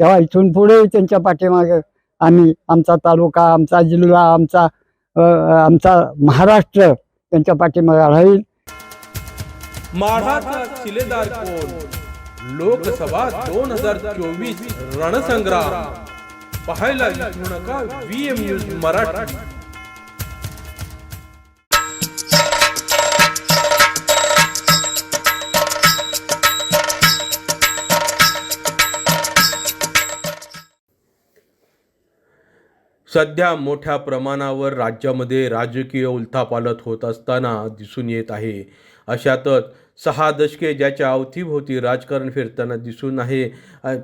तेव्हा इथून पुढे त्यांच्या पाठीमागे आम्ही आमचा तालुका आमचा जिल्हा आमचा आमचा महाराष्ट्र त्यांच्या पाठीमागे राहील. माढाचा शिलेदार कोण? लोकसभा दोन हजार चोवीस रणसंग्राम. पाहायला विसरू नका व्ही एम न्यूज मराठी. सध्या मोठ्या प्रमाणावर राज्यामध्ये राजकीय उलथापालथ होत असताना दिसून येत आहे. अशातच सहा दशके ज्याच्या अवतीभोवती राजकारण फिरताना दिसून आहे.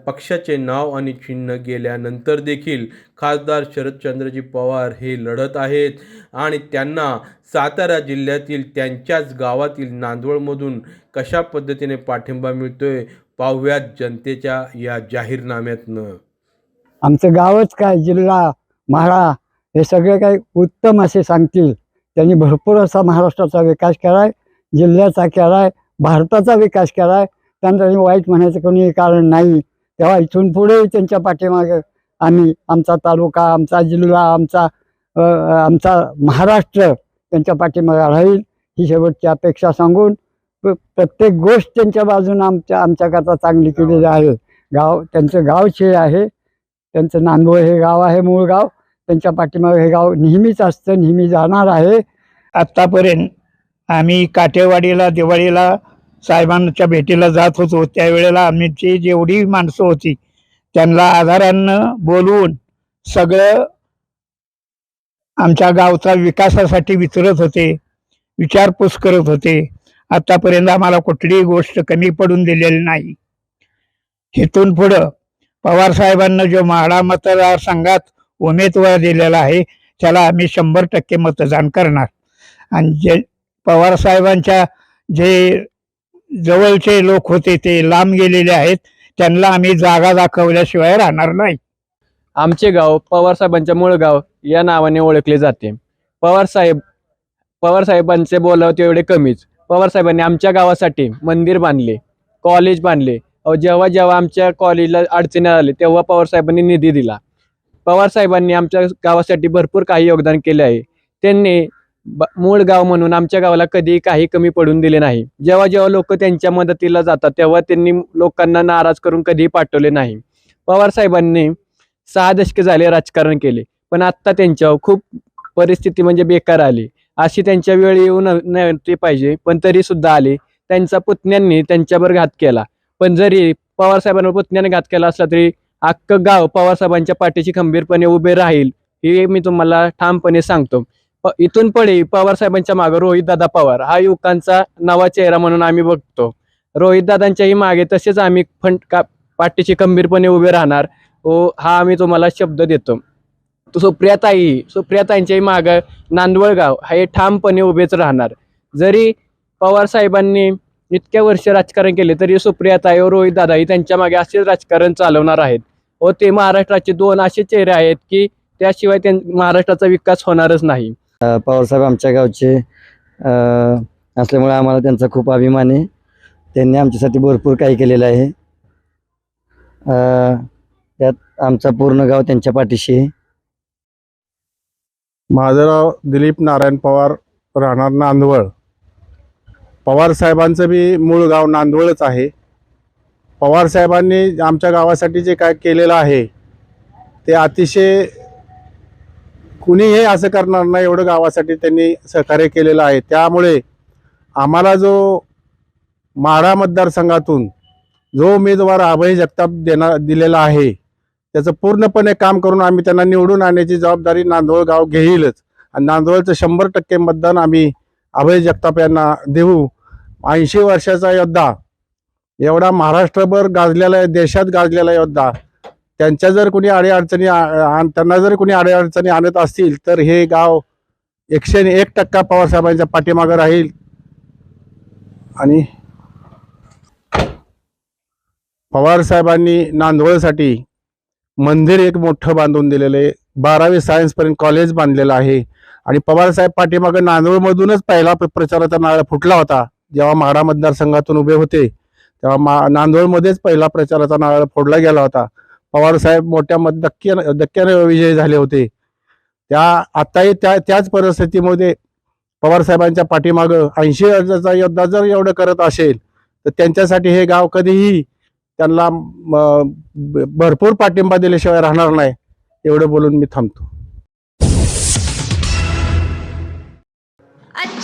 पक्षाचे नाव आणि चिन्ह गेल्यानंतर देखील खासदार शरदचंद्रजी पवार हे लढत आहेत आणि त्यांना सातारा जिल्ह्यातील त्यांच्याच गावातील नांदवळमधून कशा पद्धतीने पाठिंबा मिळतोय पाहुयात जनतेच्या या जाहीरनाम्यातनं. आमचं गावच काय? जिल्हा म्हाडा हे सगळे काही उत्तम असे सांगतील. त्यांनी भरपूर असा महाराष्ट्राचा विकास केलाय जिल्ह्याचा केलाय भारताचा विकास केलाय. त्यांना त्यांनी वाईट म्हणायचं कोणी कारण नाही. तेव्हा इथून पुढे त्यांच्या पाठीमागे आम्ही आमचा तालुका आमचा जिल्हा आमचा आमचा महाराष्ट्र त्यांच्या पाठीमागे राहील. ही शेवटची अपेक्षा सांगून प्रत्येक गोष्ट त्यांच्या बाजूने आमच्या आमच्याकरता चांगली केलेली आहे. गाव त्यांचं गाव हे आहे. त्यांचं नांदवळ हे गाव आहे मूळ गाव. त्यांच्या पाठीमागे हे गाव नेहमीच असतं नेहमी जाणार आहे. आत्तापर्यंत आम्ही काठेवाडीला दिवाळीला साहेबांच्या भेटीला जात होतो. त्यावेळेला आमची जेवढी माणसं होती त्यांना आधारानं बोलवून सगळं आमच्या गावचा विकासासाठी विचारत होते विचारपूस करत होते. आतापर्यंत आम्हाला कुठलीही गोष्ट कमी पडून दिलेली नाही. इथून पुढं पवार साहेबांना जो म्हाडा मतदारसंघात उमेदवार दिलेला आहे. त्याला आम्ही शंभर टक्के मतदान करणार. आणि जे पवार साहेबांच्या जे जवळचे लोक होते ते लांब गेलेले आहेत. त्यांना आम्ही जागा दाखवल्याशिवाय राहणार नाही. आमचे गाव पवारसाहेबांच्या मूळ गाव या नावाने ओळखले जाते. पवारसाहेब पवारसाहेबांचे बोलावं तेवढे कमीच. पवारसाहेबांनी आमच्या गावासाठी मंदिर बांधले कॉलेज बांधले. जेव्हा जेव्हा आमच्या कॉलेजला अडचणी आले तेव्हा पवारसाहेबांनी निधी दिला. पवार साहेबांनी आमच्या गावासाठी भरपूर काही योगदान केले आहे. त्यांनी ब- मूळ गाव म्हणून आमच्या गावाला कधी काही कमी पडून दिले नाही. जेव्हा जेव्हा लोक त्यांच्या मदतीला जातात तेव्हा त्यांनी लोकांना नाराज करून कधीही पाठवले नाही. पवारसाहेबांनी सहा दशके झाले राजकारण केले पण आत्ता त्यांच्यावर खूप परिस्थिती म्हणजे बेकार आली. अशी त्यांच्या वेळी येऊ नव्हती पाहिजे पण तरी सुद्धा आली. त्यांचा पुतण्यांनी त्यांच्यावर घात केला. पण जरी पवारसाहेबांवर पुतण्याने घात केला असला तरी अख्खं गाव पवारसाहेबांच्या पाठीशी खंबीरपणे उभे राहील हे मी तुम्हाला ठामपणे सांगतो. प- इथून पुढे पवारसाहेबांच्या मागे रोहितदादा पवार हा युवकांचा नवा चेहरा म्हणून आम्ही बघतो. रोहितदादांच्याही मागे तसेच आम्ही फंड का पाठीशी खंबीरपणे उभे राहणार हो हा आम्ही तुम्हाला शब्द देतो. सुप्रियाताई सुप्रियाताईंच्याही मागं नांदवळगाव हे ठामपणे उभेच राहणार. जरी पवार साहेबांनी इतक्या वर्ष राजकारण केले तरी सुप्रियाताई व रोहित दादाही त्यांच्या मागे असेच राजकारण चालवणार आहेत. व ते महाराष्ट्राचे दोन असे चेहरे आहेत की त्याशिवाय त्यां महाराष्ट्राचा विकास होणारच नाही. पवारसाहेब आमच्या गावचे असल्यामुळे आम्हाला त्यांचा खूप अभिमान आहे. त्यांनी आमच्यासाठी भरपूर काही केलेलं आहे. त्यात आमचा पूर्ण गाव त्यांच्या पाठीशी आहे. माझं नाव दिलीप नारायण पवार राहणार नांदवळ पवार साहेबांचं बी मूळ गाव नांदवळच आहे. पवार साहेबांनी आमच्या गावासाठी जे काय केलेलं आहे ते अतिशय कुणीही असं करणार नाही एवढं गावासाठी त्यांनी सहकार्य केलेलं आहे. त्यामुळे आम्हाला जो माढा मतदारसंघातून जो उमेदवार अभय जगताप देणार दिलेला आहे त्याचं पूर्णपणे काम करून आम्ही त्यांना निवडून आणण्याची जबाबदारी नांदवळ गाव घेईलच. आणि नांदवळचं शंभर टक्के मतदान आम्ही अभय जगताप यांना देऊ. ऐंशी वर्षाचा योद्धा. एवढा महाराष्ट्रभर गाजलेला आहे देशात गाजलेला योद्धा. त्यांच्या जर कोणी अडीअडचणी त्यांना जर कोणी अडीअडचणी आणत असतील तर हे गाव एकशे एक टक्का पवारसाहेबांच्या पाठीमागं राहील. आणि पवारसाहेबांनी नांदवळसाठी मंदिर एक मोठं बांधून दिलेलं आहे. बारावी सायन्सपर्यंत कॉलेज बांधलेलं आहे. आणि पवारसाहेब पाठीमागं नांदवळमधूनच पहिला प्रचाराचा नारळ फुटला होता. जेव्हा म्हाडा मतदारसंघातून उभे होते तेव्हा मा नांदोळमध्येच पहिला प्रचाराचा नारळ फोडला गेला होता. पवारसाहेब मोठ्या मत धक्क्यानं धक्क्याने विजयी झाले होते. त्या आताही त्या त्याच परिस्थितीमध्ये पवारसाहेबांच्या पाठीमागं ऐंशी अर्जाचा योद्धा जर एवढं करत असेल तर त्यांच्यासाठी हे गाव कधीही त्यांना भरपूर पाठिंबा दिल्याशिवाय राहणार नाही एवढं बोलून मी थांबतो.